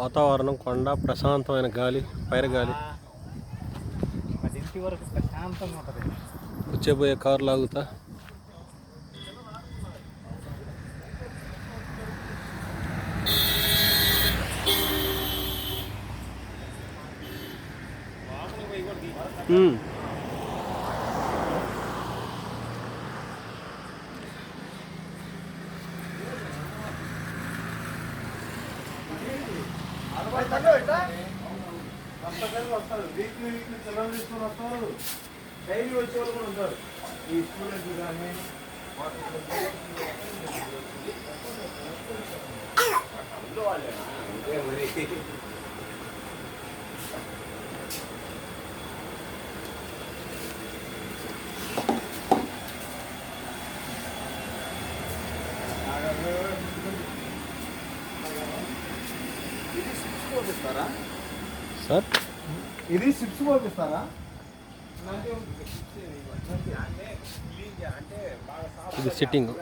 వాతావరణం కొండ ప్రశాంతమైన గాలి పైరగాలి గాలి. వరకు ప్రశాంతంగా ఉంటుంది వచ్చేపోయే కారు లాగుతా. ఉమ్. వస్తారు వీక్లీ వీక్లీ సెలవు తీసుకొని వస్తారు డైలీ వచ్చే వాళ్ళు కూడా ఉంటారు ఈ స్టూడెంట్స్ కానీ ఇది పంపిస్తారా? సార్? ఇది సిప్స్ పంపిస్తారా? ఇది సిట్టింగ్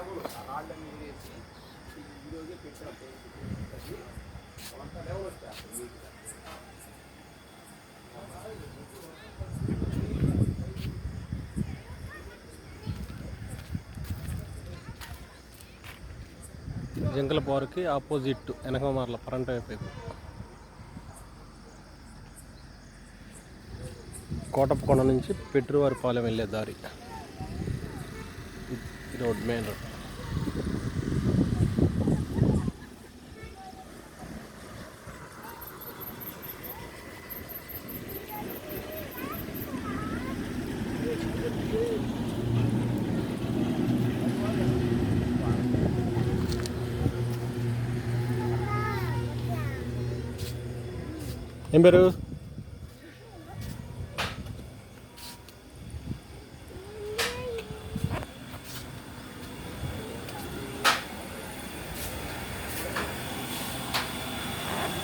జింకల పార్క్కి ఆపోజిట్ వెనకమార్ల ఫ్రంట్ వైపు కోటప్పకొండ నుంచి పెట్రువారిపాలెం వెళ్ళే దారి. Road main road. ఏం పేరు?